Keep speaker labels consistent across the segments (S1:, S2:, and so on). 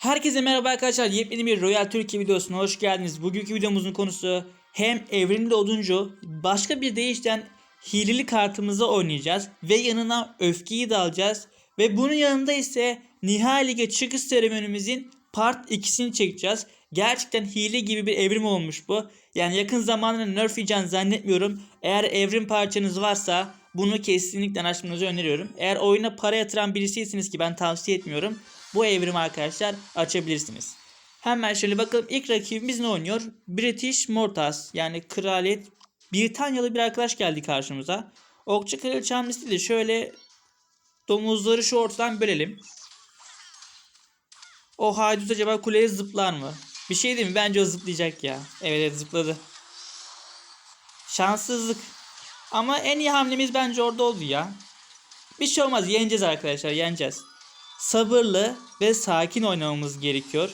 S1: Herkese merhaba arkadaşlar. Yepyeni bir Royal Türkiye videosuna hoş geldiniz. Bugünkü videomuzun konusu hem evrimli oduncu başka bir deyişten hileli kartımızı oynayacağız ve yanına öfkeyi de alacağız ve bunun yanında ise Nihai Lig'e çıkış seremonimizin part 2'sini çekeceğiz. Gerçekten hile gibi bir evrim olmuş bu. Yani yakın zamanda nerf yiyeceğini zannetmiyorum. Eğer evrim parçanız varsa bunu kesinlikle açmanızı öneriyorum. Eğer oyuna para yatıran birisiyseniz ki ben tavsiye etmiyorum. Bu evrim arkadaşlar açabilirsiniz. Hemen şöyle bakalım ilk rakibimiz ne oynuyor? British Mortas yani kraliyet Britanyalı bir arkadaş geldi karşımıza. Okçu kraliçe hamlesiyle şöyle domuzları şu ortadan bölelim. O haydut acaba kuleye zıplar mı? Bir şey değil mi? Bence o zıplayacak ya. Evet, evet zıpladı. Şanssızlık. Ama en iyi hamlemiz bence orada oldu ya. Bir şey olmaz. Yeneceğiz arkadaşlar. Yeneceğiz. Sabırlı ve sakin oynamamız gerekiyor.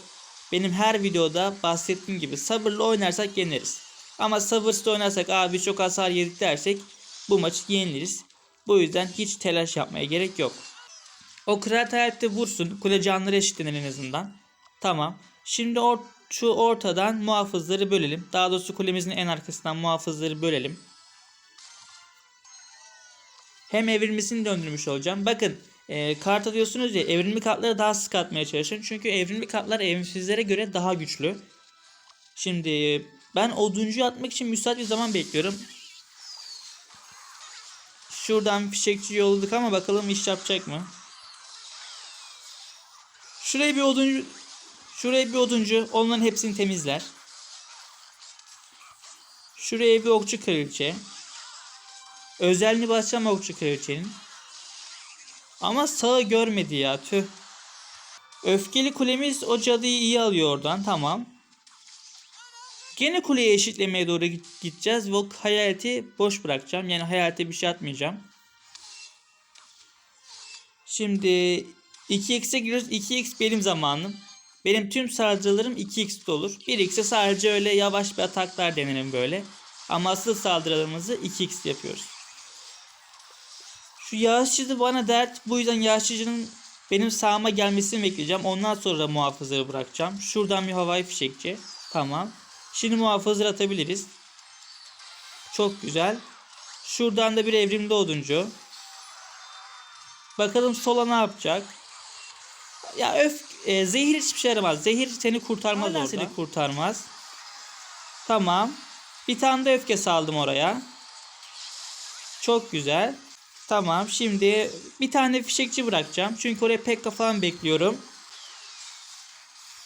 S1: Benim her videoda bahsettiğim gibi sabırlı oynarsak yeneriz. Ama sabırsız oynarsak abi çok hasar yedik dersek bu maçı yeniliriz. Bu yüzden hiç telaş yapmaya gerek yok. O kral hayatta vursun. Kule canları eşitlenir en azından. Tamam. Şimdi or şu ortadan muhafızları bölelim. Daha doğrusu kulemizin en arkasından muhafızları bölelim. Hem evrilmesini döndürmüş olacağım. Bakın e, kart alıyorsunuz ya evrimli kartları daha sık atmaya çalışın. Çünkü evrimli kartlar evrimsizlere göre daha güçlü. Şimdi ben oduncu atmak için müsait bir zaman bekliyorum. Şuradan fişekçi yolladık ama bakalım iş yapacak mı? Şuraya bir oduncu Şuraya bir oduncu onların hepsini temizler. Şuraya bir okçu kraliçe. Özelliğini basacağım okçu kraliçenin. Ama sağı görmedi ya tüh. Öfkeli kulemiz o cadıyı iyi alıyor oradan tamam. Gene kuleye eşitlemeye doğru gideceğiz ve hayaleti boş bırakacağım. Yani hayalete bir şey atmayacağım. Şimdi 2x'e giriyoruz. 2x benim zamanım. Benim tüm saldırılarım 2x olur. 1x'e sadece öyle yavaş bir ataklar denerim böyle. Ama asıl saldırılarımızı 2x yapıyoruz. Şu yağışçı bana dert. Bu yüzden yağışçının benim sağıma gelmesini bekleyeceğim. Ondan sonra muhafızları bırakacağım. Şuradan bir havai fişekçi. Tamam. Şimdi muhafızları atabiliriz. Çok güzel. Şuradan da bir evrimli oduncu. Bakalım sola ne yapacak? Ya öf e, zehir hiçbir şey yaramaz. Zehir seni kurtarmaz
S2: Hala
S1: orada. Seni kurtarmaz. Tamam. Bir tane de öfke saldım oraya. Çok güzel. Tamam şimdi bir tane fişekçi bırakacağım. Çünkü oraya Pekka falan bekliyorum.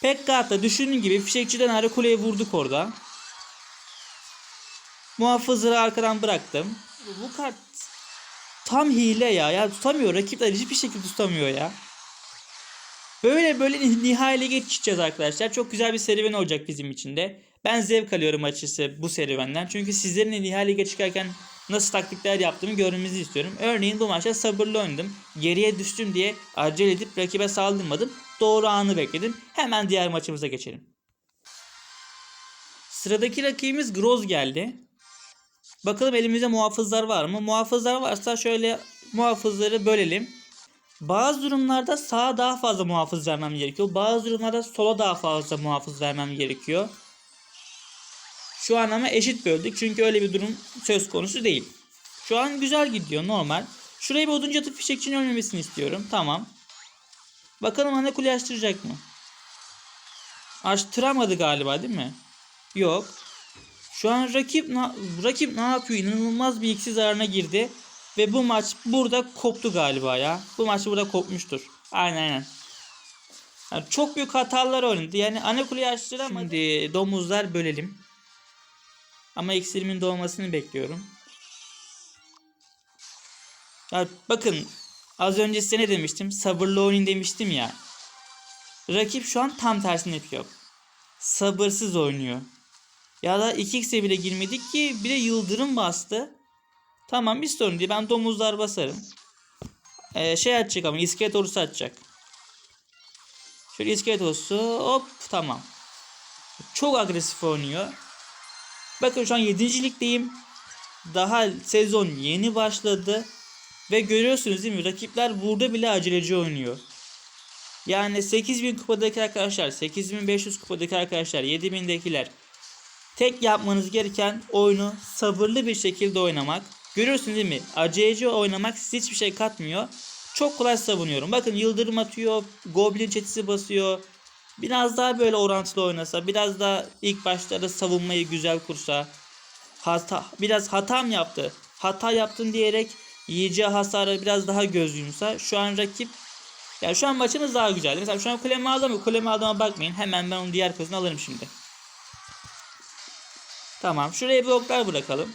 S1: Pekka hatta düşündüğün gibi fişekçiden ayrı kuleye vurduk orada. Muhafızları arkadan bıraktım. Bu kart tam hile ya. Ya tutamıyor. Rakipler hiçbir şekilde tutamıyor ya. Böyle böyle nihayele geçeceğiz arkadaşlar. Çok güzel bir serüven olacak bizim için de. Ben zevk alıyorum açısı bu serüvenden. Çünkü sizlerin lige çıkarken nasıl taktikler yaptığımı görmenizi istiyorum. Örneğin bu maçta sabırlı oynadım. Geriye düştüm diye acele edip rakibe saldırmadım. Doğru anı bekledim. Hemen diğer maçımıza geçelim. Sıradaki rakibimiz Groz geldi. Bakalım elimizde muhafızlar var mı? Muhafızlar varsa şöyle muhafızları bölelim. Bazı durumlarda sağa daha fazla muhafız vermem gerekiyor. Bazı durumlarda sola daha fazla muhafız vermem gerekiyor. Şu an ama eşit böldük. Çünkü öyle bir durum söz konusu değil. Şu an güzel gidiyor normal. Şuraya bir oduncu atıp fişekçinin ölmemesini istiyorum. Tamam. Bakalım ana kule açtıracak mı? Açtıramadı galiba değil mi? Yok. Şu an rakip na rakip ne yapıyor? İnanılmaz bir ikisi zararına girdi. Ve bu maç burada koptu galiba ya. Bu maç burada kopmuştur. Aynen aynen. Yani çok büyük hatalar oynadı. Yani ana kuleyi açtıramadı. Şimdi domuzlar bölelim. Ama iksirimin doğmasını bekliyorum. Ya bakın az önce size ne demiştim? Sabırlı oynayın demiştim ya. Rakip şu an tam tersini yapıyor. Sabırsız oynuyor. Ya da 2x'e bile girmedik ki bir de yıldırım bastı. Tamam bir sorun değil. Ben domuzlar basarım. Ee, şey atacak ama iskelet ordusu atacak. Şöyle iskelet ordusu hop tamam. Çok agresif oynuyor. Bakın şu an 7. ligdeyim. Daha sezon yeni başladı. Ve görüyorsunuz değil mi? Rakipler burada bile aceleci oynuyor. Yani 8000 kupadaki arkadaşlar, 8500 kupadaki arkadaşlar, 7000'dekiler tek yapmanız gereken oyunu sabırlı bir şekilde oynamak. Görüyorsunuz değil mi? Aceleci oynamak size hiçbir şey katmıyor. Çok kolay savunuyorum. Bakın yıldırım atıyor, goblin çetesi basıyor. Biraz daha böyle orantılı oynasa, biraz daha ilk başlarda savunmayı güzel kursa, hata, biraz hata mı yaptı? Hata yaptın diyerek yiyeceği hasarı biraz daha göz yumsa şu an rakip yani şu an maçımız daha güzel. Mesela şu an kulemi aldım mı? Kulemi aldığıma bakmayın. Hemen ben onun diğer kozunu alırım şimdi. Tamam. Şuraya bir oklar bırakalım.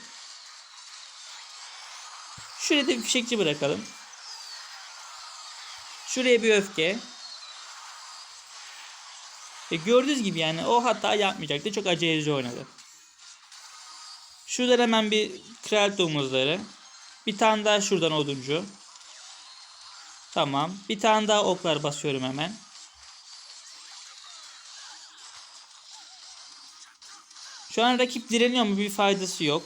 S1: Şuraya da bir fişekçi bırakalım. Şuraya bir öfke. E gördüğünüz gibi yani o hata yapmayacaktı. Çok aceleci oynadı. Şuradan hemen bir kraliyet domuzları. Bir tane daha şuradan oduncu. Tamam. Bir tane daha oklar basıyorum hemen. Şu an rakip direniyor mu? Bir faydası yok.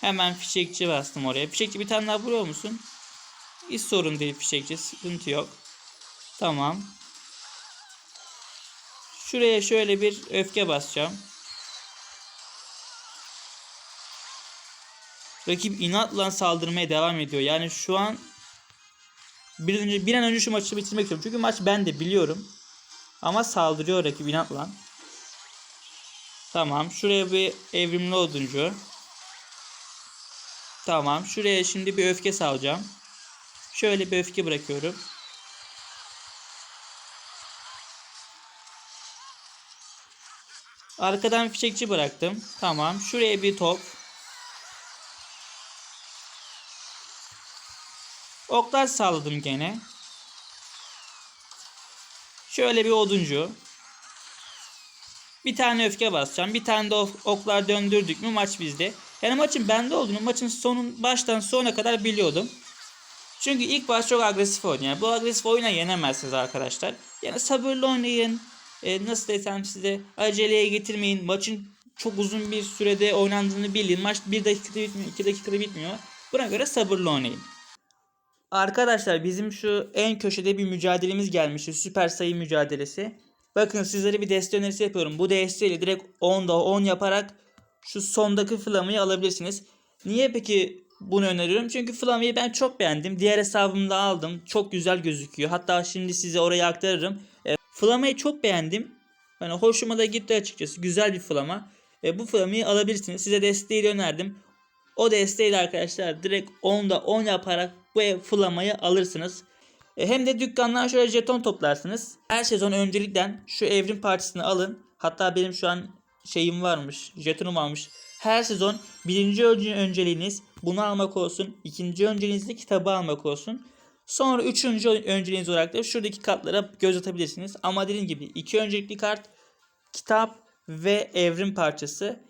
S1: Hemen fişekçi bastım oraya. Fişekçi bir tane daha vuruyor musun? Hiç sorun değil fişekçi. Sıkıntı yok. Tamam. Şuraya şöyle bir öfke basacağım. Rakip inatla saldırmaya devam ediyor. Yani şu an bir, önce, bir an önce şu maçı bitirmek istiyorum. Çünkü maç ben de biliyorum. Ama saldırıyor rakip inatla. Tamam. Şuraya bir evrimli oduncu. Tamam. Şuraya şimdi bir öfke salacağım. Şöyle bir öfke bırakıyorum. Arkadan fişekçi bıraktım. Tamam. Şuraya bir top. Oklar salladım gene. Şöyle bir oduncu. Bir tane öfke basacağım. Bir tane de ok- oklar döndürdük mü maç bizde. Yani maçın bende olduğunu maçın sonun baştan sona kadar biliyordum. Çünkü ilk baş çok agresif oynuyor. Bu agresif oyuna yenemezsiniz arkadaşlar. Yani sabırlı oynayın. Ee, nasıl desem size aceleye getirmeyin. Maçın çok uzun bir sürede oynandığını bilin. Maç 1 dakikada bitmiyor, 2 dakikada bitmiyor. Buna göre sabırlı oynayın. Arkadaşlar bizim şu en köşede bir mücadelemiz gelmişti. Süper sayı mücadelesi. Bakın sizlere bir deste önerisi yapıyorum. Bu desteyle direkt 10'da 10 yaparak şu sondaki flamayı alabilirsiniz. Niye peki bunu öneriyorum? Çünkü flamayı ben çok beğendim. Diğer hesabımda aldım. Çok güzel gözüküyor. Hatta şimdi size oraya aktarırım. Flamayı çok beğendim. Yani hoşuma da gitti açıkçası. Güzel bir flama. E, bu flamayı alabilirsiniz. Size desteği de önerdim. O desteğiyle arkadaşlar direkt 10'da 10 yaparak bu flamayı alırsınız. E, hem de dükkandan şöyle jeton toplarsınız. Her sezon öncelikten şu evrim partisini alın. Hatta benim şu an şeyim varmış. Jetonum almış. Her sezon birinci önce- önceliğiniz bunu almak olsun. ikinci önceliğiniz de kitabı almak olsun. Sonra üçüncü önceliğiniz olarak da şuradaki kartlara göz atabilirsiniz. Ama dediğim gibi iki öncelikli kart kitap ve evrim parçası.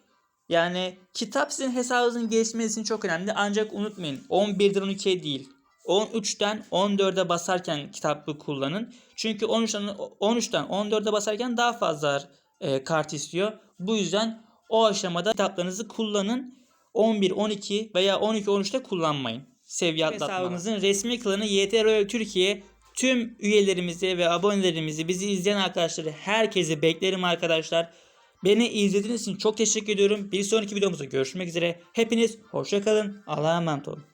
S1: Yani kitap sizin hesabınızın gelişmesi için çok önemli. Ancak unutmayın 11'den 12'ye değil. 13'ten 14'e basarken kitabı kullanın. Çünkü 13'ten 13'ten 14'e basarken daha fazla e, kart istiyor. Bu yüzden o aşamada kitaplarınızı kullanın. 11, 12 veya 12, 13'te kullanmayın. Seviye atlatmadan. Hesabımızın resmi klanı YT Royal Türkiye tüm üyelerimizi ve abonelerimizi bizi izleyen arkadaşları herkese beklerim arkadaşlar. Beni izlediğiniz için çok teşekkür ediyorum. Bir sonraki videomuzda görüşmek üzere. Hepiniz hoşça kalın. Allah'a emanet olun.